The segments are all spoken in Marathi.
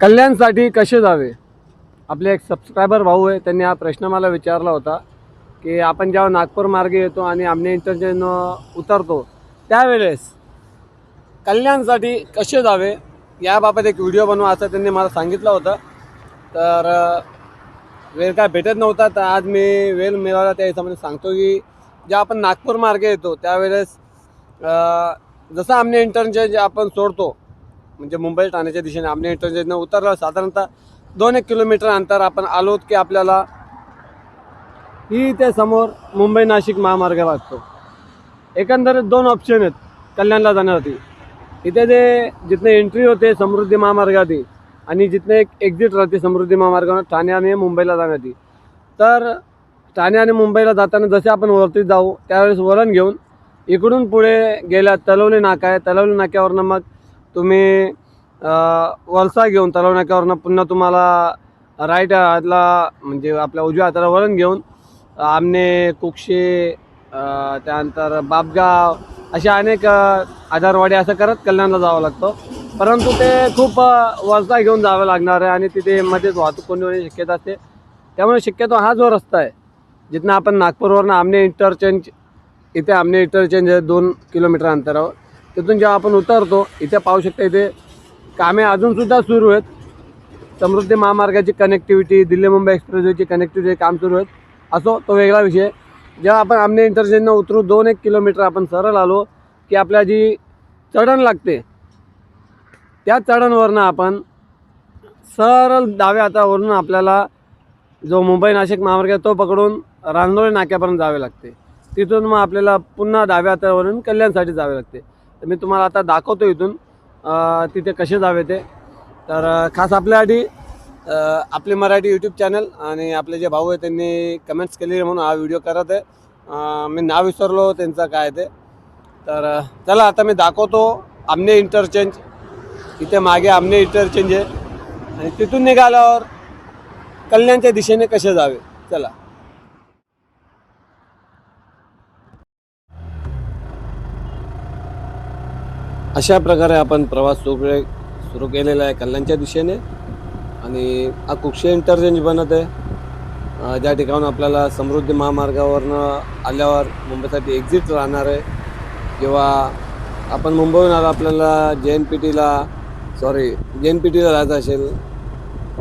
कल्याणसाठी कसे जावे? आपले एक सबस्क्रायबर भाऊ आहे त्यांनी हा प्रश्न मला विचारला होता की आपण जेव्हा नागपूर मार्गे येतो आणि आमने इंटरचेंज उतरतो त्यावेळेस कल्याणसाठी कसे जावे? याबाबत एक व्हिडिओ बनवा असं त्यांनी मला सांगितलं होतं. तर वेळ काय भेटत नव्हता तर आज मी वेळ मिळाला त्या हिशोबाने सांगतो की जेव्हा आपण नागपूर मार्गे येतो त्यावेळेस जसं आमने इंटरचेंज आपण सोडतो म्हणजे मुंबई ठाण्याच्या दिशेने आमने इंटरचेंजनं उतरलं. साधारणतः दोन एक किलोमीटर अंतर आपण आलोत की आपल्याला ही इथे समोर मुंबई नाशिक महामार्ग लागतो. एकंदरीत दोन ऑप्शन आहेत कल्याणला जाण्यासाठी. इथे जे जिथने एंट्री होते समृद्धी महामार्गाची आणि जिथने एक एक्झिट राहते समृद्धी महामार्गावर ठाणे आणि मुंबईला जाण्याची तर ठाणे आणि मुंबईला जाताना जसे आपण वरती जाऊ त्यावेळेस वळण घेऊन इकडून पुढे गेल्या तलवली नाका आहे. तलवली नाक्यावरनं मग तुम्ही अं, वलसा घेऊन तलवली नाक्यावरनं पुन्हा तुम्हाला राईट हातला म्हणजे आपल्या उजव्या हाताला वळण घेऊन आमने कुक्षे त्यानंतर बापगाव अशा अनेक आधारवाडी असं करत कल्याणला जावं लागतं. परंतु ते खूप अं, वलसा घेऊन जावं लागणार आहे आणि तिथे मध्येच वाहतूक कोणी होण्याची शक्यता असते. त्यामुळे शक्यतो हा जो रस्ता आहे जिथनं आपण नागपूरवरनं आमने इंटरचेंज इथे आमने इंटरचेंज आहे दोन किलोमीटर अंतरावर तिथून जेव्हा आपण उतरतो इथे पाहू शकता इथे कामे अजूनसुद्धा सुरू आहेत. समृद्धी महामार्गाची कनेक्टिव्हिटी दिल्ली मुंबई एक्सप्रेसवेची कनेक्टिव्हिटी काम सुरू आहेत. असो तो वेगळा विषय. जेव्हा आपण आमने इंटरचेंजनं उतरू दोन एक किलोमीटर आपण सरळ आलो की आपल्या जी चढण लागते त्या चढणवरनं आपण सरळ डाव्या हातावरून आपल्याला जो मुंबई नाशिक महामार्ग आहे तो पकडून रांजोळी नाक्यापर्यंत जावे लागते. तिथून मग आपल्याला पुन्हा डाव्या हातावरून कल्याणसाठी जावे लागते. तर मी तुम्हाला आता दाखवतो इथून तिथे कसे जावे ते. तर खास आपल्यासाठी आपले मराठी यूट्यूब चॅनल आणि आपले जे भाऊ आहे त्यांनी कमेंट्स केलेले म्हणून हा व्हिडिओ करत आहे. मी नाव विसरलो त्यांचं काय ते. तर चला आता मी दाखवतो आमने इंटरचेंज इथे मागे आमने इंटरचेंज आहे. आणि तिथून निघाल्यावर कल्याणच्या दिशेने कसे जावे. चला. अशा प्रकारे आपण प्रवास सुरू सुरू केलेला आहे कल्याणच्या दिशेने. आणि हा कुक्षी इंटरचेंज बनत आहे. ज्या ठिकाणून आपल्याला समृद्धी महामार्गावरनं आल्यावर मुंबईसाठी एक्झिट राहणार आहे. किंवा आपण मुंबईहून आलो आपल्याला जे एन पी टीला सॉरी जे एन पी टीला जायचं असेल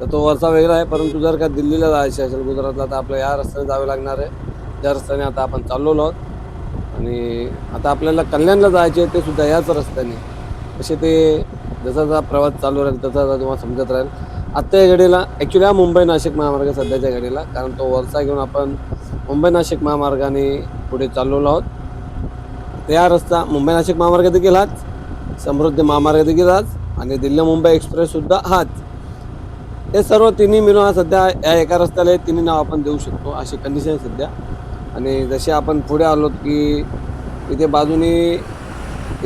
तर तो वरचा वेगळा आहे. परंतु जर का दिल्लीला जायचं असेल गुजरातला तर आपल्याला या रस्त्याने जावे लागणार आहे. त्या रस्त्याने आता आपण चाललो आहोत. आणि आता आपल्याला कल्याणला जायचे आहे ते सुद्धा याच रस्त्याने. असे ते जसा जसा प्रवास चालू राहील तसा जसा तुम्हाला समजत राहील. आत्ता या घडीला ॲक्च्युली हा मुंबई नाशिक महामार्ग सध्याच्या घडीला कारण तो वरचा घेऊन आपण मुंबई नाशिक महामार्गाने पुढे चाललेलो आहोत. त्या रस्ता मुंबई नाशिक महामार्ग देखील हाच समृद्धी महामार्ग देखील हाच आणि दिल्ली मुंबई एक्सप्रेससुद्धा हाच. हे सर्व तिन्ही मिळून सध्या या एका रस्त्याला तिन्ही नाव आपण देऊ शकतो अशी कंडिशन सध्या. आणि जसे आपण पुढे आलो की इथे बाजूनी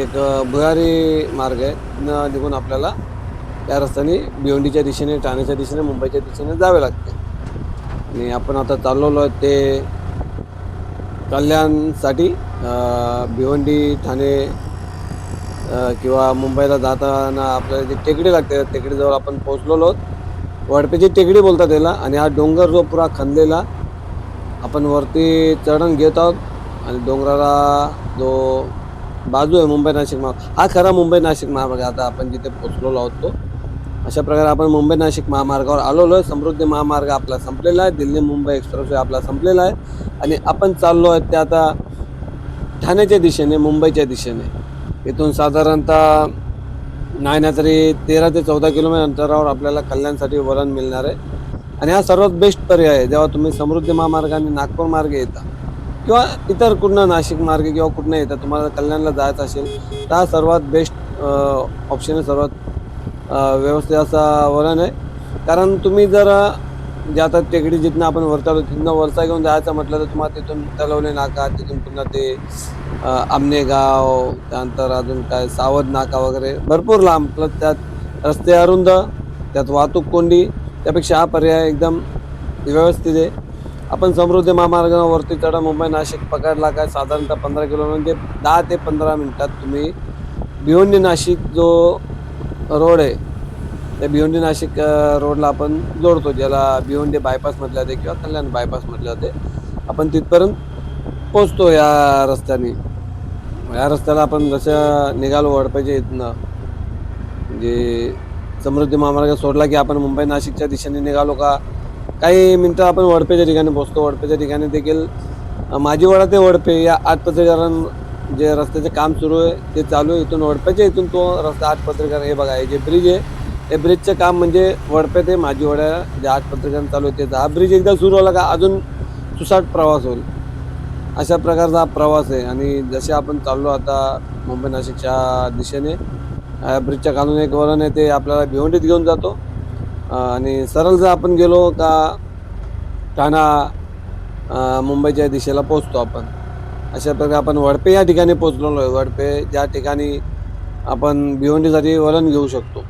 एक भुयारी मार्ग आहे. तिथनं निघून आपल्याला त्या रस्त्याने भिवंडीच्या दिशेने ठाण्याच्या दिशेने मुंबईच्या दिशेने जावे लागते. आणि आपण आता चाललेलो आहे ते कल्याणसाठी भिवंडी ठाणे किंवा मुंबईला जाताना आपल्याला जी टेकडी लागते टेकडीजवळ आपण पोहोचलेलो आहोत. वडपेची टेकडी बोलतात त्याला आणि हा डोंगर जो पुरा खणलेला आपण वरती चढण घेत आहोत आणि डोंगराला जो बाजू आहे मुंबई नाशिक महामार्ग हा खरा मुंबई नाशिक महामार्ग आता आपण जिथे पोचलेलो आहोत तो. अशा प्रकारे आपण मुंबई नाशिक महामार्गावर आलेलो आहे. समृद्धी महामार्ग आपला संपलेला आहे. दिल्ली मुंबई एक्सप्रेसवे आपला संपलेला आहे. आणि आपण चाललो आहे ते आता ठाण्याच्या दिशेने मुंबईच्या दिशेने. इथून साधारणतः नाही ना तरी तेरा ते चौदा किलोमीटर अंतरावर आपल्याला कल्याणसाठी वरण मिळणार आहे. आणि हा सर्वात बेस्ट पर्याय आहे. जेव्हा तुम्ही समृद्धी महामार्गाने नागपूर मार्गे येता किंवा इतर कुठनं नाशिक मार्गे किंवा कुठनं येतं तुम्हाला कल्याणला जायचं असेल तर हा सर्वात बेस्ट ऑप्शन आहे सर्वात व्यवस्थित असा वळण आहे. कारण तुम्ही जर जे आता टेकडी जिथनं आपण वरतालो तिथनं वरचा घेऊन जायचं म्हटलं तर तुम्हाला तिथून तलवले नाका तिथून पुन्हा ते आमनेगाव त्यानंतर अजून काय सावध नाका वगैरे भरपूर लांब. प्लस त्यात रस्ते अरुंद त्यात वाहतूक कोंडी त्यापेक्षा हा पर्याय एकदम व्यवस्थित आहे. आपण समृद्धी महामार्गावरती चढा मुंबई नाशिक पकडला काय साधारणतः पंधरा किलो म्हणजे दहा ते पंधरा मिनटात तुम्ही भिवंडी नाशिक जो रोड आहे त्या भिवंडी नाशिक रोडला आपण जोडतो ज्याला भिवंडी बायपास म्हटलं जाते किंवा कल्याण बायपास म्हटलं जाते. आपण तिथपर्यंत पोचतो या रस्त्याने. या रस्त्याला आपण जसं निघालो वडपायच्या इथनं म्हणजे समृद्धी महामार्ग सोडला की आपण मुंबई नाशिकच्या दिशेने निघालो का? काही मिनटं आपण वडपेच्या ठिकाणी पोचतो वडपेच्या ठिकाणी देखील माझी वडा ते वडपे या आठ पत्रिकारण जे रस्त्याचे काम सुरू आहे ते चालू आहे. इथून वडपेच्या इथून तो रस्ता आठ पत्रकार हे बघा हे जे ब्रिज आहे ते ब्रिजचं काम म्हणजे वडपे ते माझीवाडा जे आठ पत्रिकारण चालू आहे ते हा ब्रिज एकदा सुरू झाला का अजून सुसाट प्रवास होईल. अशा प्रकारचा हा प्रवास आहे. आणि जसे आपण चाललो आता मुंबई नाशिकच्या दिशेने ब्रिजच्या खालून एक वळण आहे ते आपल्याला भिवंडीत घेऊन जातो. आणि सरळ जर आपण गेलो का ठाणा मुंबईच्या दिशेला पोचतो आपण. अशा प्रकारे आपण वडपे या ठिकाणी पोचलेलो आहे. वडपे ज्या ठिकाणी आपण भिवंडीसाठी वळण घेऊ शकतो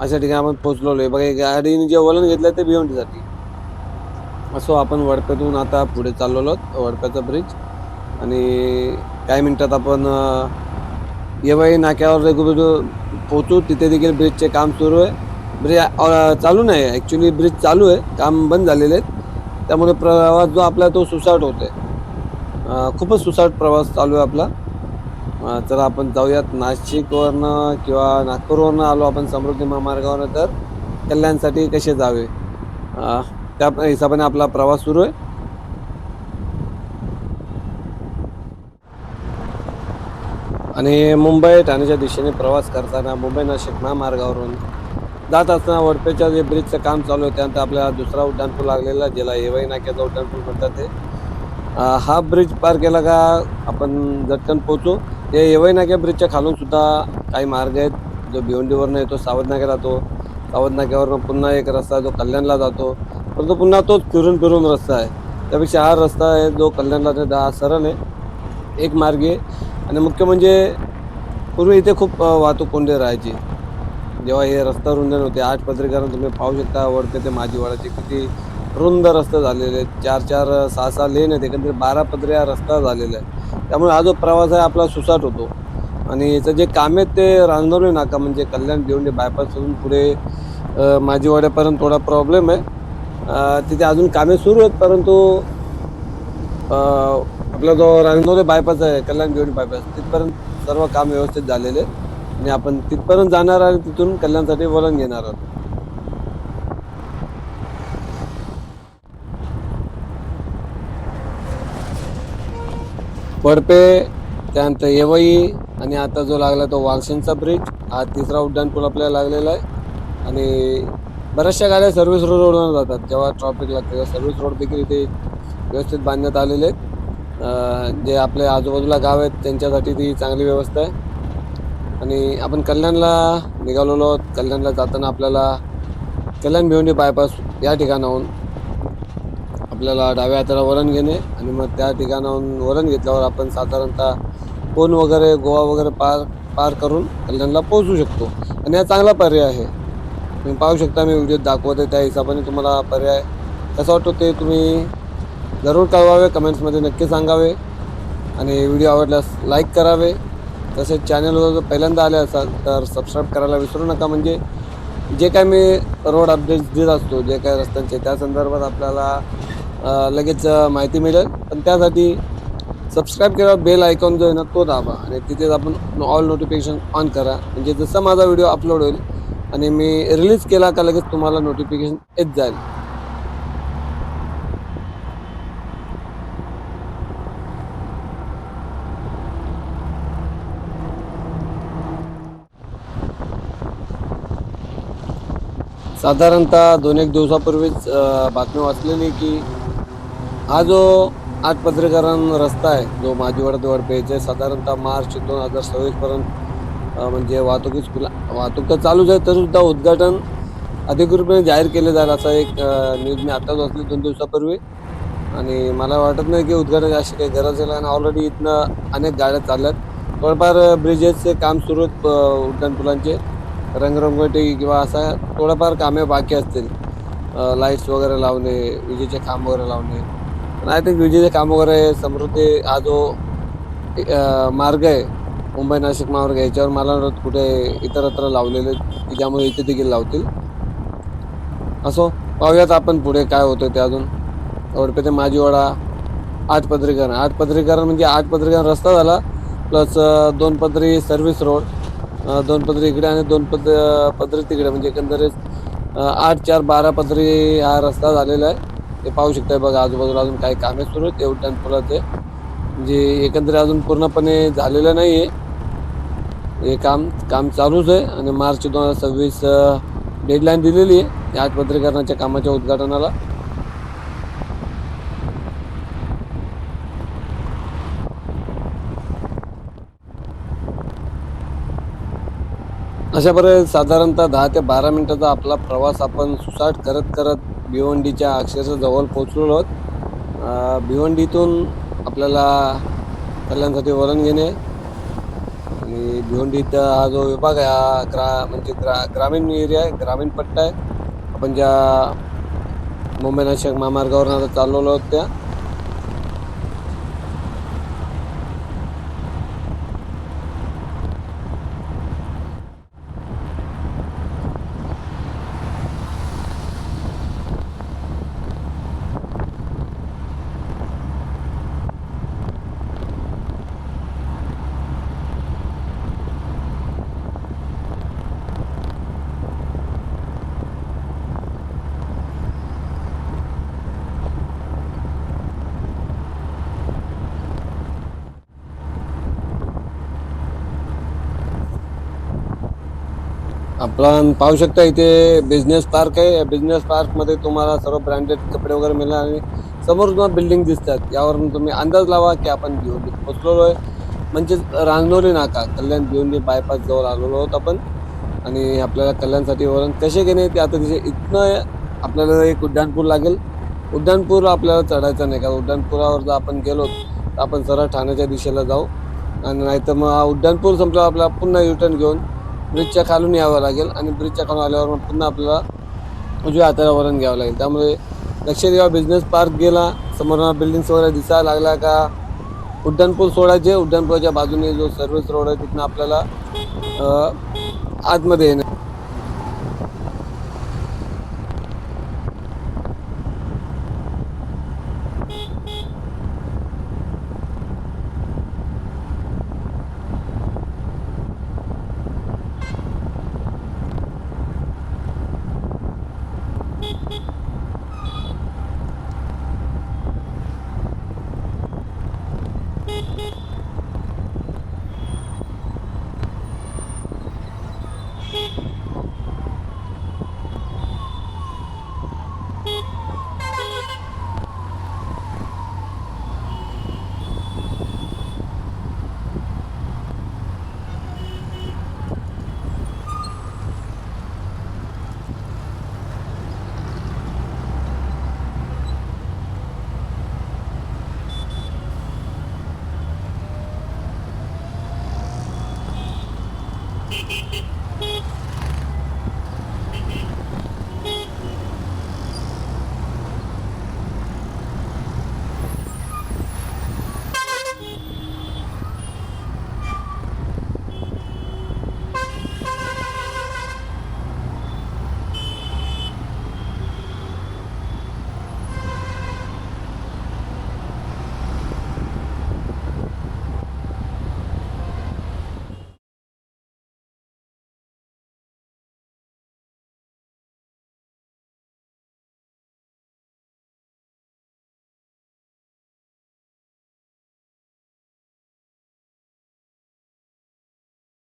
अशा ठिकाणी आपण पोचलेलो आहे. बघा गाडीने जे वळण घेतलं आहे ते भिवंडीसाठी. असो आपण वडपेतून आता पुढे चाललेलो आहोत वडप्याचा ब्रिज. आणि काही मिनटात आपण येवाई नाक्यावर रेग्युलर पोहोचू तिथे देखील ब्रिजचे काम सुरू आहे. ब्रिज चालू नाही ॲक्च्युली ब्रिज चालू आहे. काम बंद झालेले आहेत. त्यामुळे प्रवास जो आपला तो सुसाट होतो आहे. खूपच सुसाट प्रवास चालू आहे आपला. तर आपण जाऊयात नाशिकवरनं किंवा नागपूरवरनं आलो आपण समृद्धी महामार्गावरनं तर. कल्याणसाठी कसे जावे? त्या हिशोबाने आपला प्रवास सुरू आहे. आणि मुंबई ठाण्याच्या दिशेने प्रवास करताना मुंबई नाशिक महामार्गावरून जात असताना वडपेच्या जे ब्रिजचं काम चालू आहे त्यानंतर आपल्याला दुसरा उड्डाणपूल लागलेला ज्याला येवाई नाक्याचा उड्डाणपूल म्हणतात ते. हा ब्रिज पार केला का आपण झटकन पोहोचू. ते एवाई नाक्या ब्रिजच्या खालून सुद्धा काही मार्ग आहेत. जो भिवंडीवरनं येतो सावध जातो. सावध नाक्यावरनं पुन्हा एक रस्ता आहे जो कल्याणला जातो. परंतु पुन्हा तोच फिरून फिरून रस्ता आहे. त्यापेक्षा हा रस्ता आहे जो कल्याणला जातो हा सरळ आहे. एक मार्गी आणि मुख्य म्हणजे पूर्वी इथे खूप वाहतूक कोंडी राहायची. जेव्हा हे रस्ता रुंद नव्हते आठ पत्रकारांना तुम्ही पाहू शकता वडते ते माझीवाडाचे किती रुंद रस्ते झालेले आहेत. चार चार सहा सहा लेन आहेत एकंदरीत बारा पत्र्या रस्ता झालेला आहे त्यामुळे हा जो प्रवास आहे आपला सुसाट होतो. आणि याचं जे काम आहेत ते रांजणवली नाका म्हणजे कल्याण भिवंडी बायपासून पुढे माझीवाड्यापर्यंत थोडा प्रॉब्लेम आहे. तिथे अजून कामे सुरू आहेत परंतु आपला जो रानोरे बायपास आहे कल्याण भिवंडी बायपास तिथपर्यंत सर्व काम व्यवस्थित झालेले आणि आपण तिथपर्यंत जाणार आणि तिथून कल्याणसाठी वळण घेणार आहोत. पडपे त्यानंतर येवई आणि आता जो लागला तो वालसेनचा ब्रिज हा तिसरा उड्डाणपूल आपल्याला लागलेला आहे. आणि बऱ्याचशा गाड्या सर्व्हिस रोडवर जातात. जेव्हा ट्रॉफिक लागते तेव्हा सर्व्हिस रोड देखील इथे व्यवस्थित बांधण्यात आलेले आहेत. जे आपले आजूबाजूला गाव आहेत त्यांच्यासाठी ती चांगली व्यवस्था आहे. आणि आपण कल्याणला निघालेलो आहोत. कल्याणला जाताना आपल्याला कल्याण भिवंडी बायपास या ठिकाणाहून आपल्याला डाव्या हाताला वरण घेणे आणि मग त्या ठिकाणाहून वरण घेतल्यावर आपण साधारणतः कोण वगैरे गोवा वगैरे पार पार करून कल्याणला पोहोचू शकतो. आणि हा चांगला पर्याय आहे. तुम्ही पाहू शकता मी व्हिडिओ दाखवते त्या हिशोबाने तुम्हाला पर्याय. कसा वाटतो ते तुम्ही जरूर कळवावे कमेंट्समध्ये नक्की सांगावे. आणि व्हिडिओ आवडल्यास लाईक करावे. तसेच चॅनलवर जर पहिल्यांदा आले असाल तर सबस्क्राईब करायला विसरू नका. म्हणजे जे काय मी रोड अपडेट्स देत असतो जे काय रस्त्यांचे त्या संदर्भात आपल्याला लगेच माहिती मिळेल. पण त्यासाठी सबस्क्राईब केल्यावर बेल आयकॉन जो आहे ना तो दाबा. आणि तिथेच आपण ऑल नोटिफिकेशन ऑन करा. म्हणजे जसं माझा व्हिडिओ अपलोड होईल आणि मी रिलीज केला का लगेच तुम्हाला नोटिफिकेशन येत जाईल. साधारणतः दोन एक दिवसापूर्वीच बातमी वाचलेली की हा जो आठ पत्रकारण रस्ता आहे जो माझीवाडा ते वडपेचे साधारणतः मार्च दोन हजार सव्वीसपर्यंत म्हणजे वाहतुकीस खुला वाहतूक तर चालूच आहे तरीसुद्धा उद्घाटन अधिकृतपणे जाहीर केले जाईल असा एक न्यूज मी आत्ताच वाचली दोन दिवसापूर्वी. आणि मला वाटत नाही की उद्घाटनाची अशी काही गरज आहे आणि ऑलरेडी इथनं अनेक गाड्या चालल्या आहेत थोडंफार ब्रिजेसचे काम सुरू आहेत उड्डाणपुलांचे. रंगरंगोटी किंवा असा थोडंफार कामे बाकी असतील. लाईट्स वगैरे लावणे विजेचे खांब वगैरे लावणे. पण आय थिंक विजेचे काम वगैरे समृद्धी हा जो मार्ग आहे मुंबई नाशिक महामार्ग याच्यावर मला कुठे इतरत्र लावलेले की ज्यामुळे इथे देखील लावतील. असो पाहूयात आपण पुढे काय होतं ते अजून. वडपे ते माझीवाडा आठ पदरीकरण. आठ पदरीकरण म्हणजे आठ पदरीकरण रस्ता झाला प्लस दोन पदरी सर्व्हिस रोड दोन पदरी इकडे आणि दोन पद पदरी तिकडे. म्हणजे एकंदरीत आठ चार बारा पदरी हा रस्ता झालेला आहे. ते पाहू शकताय बघा आजूबाजूला अजून काही कामे सुरू आहेत. एवढ्यान पुला ते म्हणजे एकंदरीत अजून पूर्णपणे झालेलं नाही आहे हे काम काम चालूच आहे. आणि मार्च दोन हजार सव्वीस डेडलाईन दिलेली आहे. या आठ पत्रीकरणाच्या कामाच्या उद्घाटनाला. अशा प्रकारे साधारणतः दहा ते बारा मिनिटाचा आपला प्रवास आपण सुसाट करत करत भिवंडीच्या अक्षरशः जवळ पोचलेलो आहोत. भिवंडीतून आपल्याला कल्याणसाठी वरण घेणे आणि भिवंडीत हा जो विभाग आहे हा ग्रा म्हणजे ग्रा ग्रामीण एरिया आहे ग्रामीण पट्टा आहे. आपण ज्या मुंबई नाशिक महामार्गावरून आता चालवलो आहोत त्या आपण पाहू शकता इथे बिझनेस पार्क आहे. या बिझनेस पार्कमध्ये तुम्हाला सर्व ब्रँडेड कपडे वगैरे मिळणार आणि समोर तुम्हाला बिल्डिंग दिसतात. यावरून तुम्ही अंदाज लावा की आपण भिवंडीत पोचलेलो आहे. म्हणजेच रांजनोली नाका. कल्याण भिवंडी बायपास जवळ आलेलो आहोत आपण. आणि आपल्याला कल्याणसाठी वरण कसे घेणे ते आता तिथे इथनं आपल्याला एक उड्डाणपूर लागेल. उड्डाणपूर आपल्याला चढायचं नाही. कारण उड्डाणपुरावर जर आपण गेलो तर आपण सरळ ठाण्याच्या दिशेला जाऊ. आणि नाहीतर मग उड्डाणपूर संपल्यावर आपल्याला पुन्हा युटर्न घेऊन ब्रिजच्या खालून यावं लागेल आणि ब्रिजच्या खालून आल्यावर मग पुन्हा आपल्याला उजव्या हाताला वळण घ्यावं लागेल. त्यामुळे लक्षदेवा बिझनेस पार्क गेला. समोर बिल्डिंग्स वगैरे दिसायला लागला का? उड्डाणपूल सोडायचे. उड्डाणपुलाच्या बाजूने जो सर्व्हिस रोड आहे तिथनं आपल्याला आतमध्ये येणं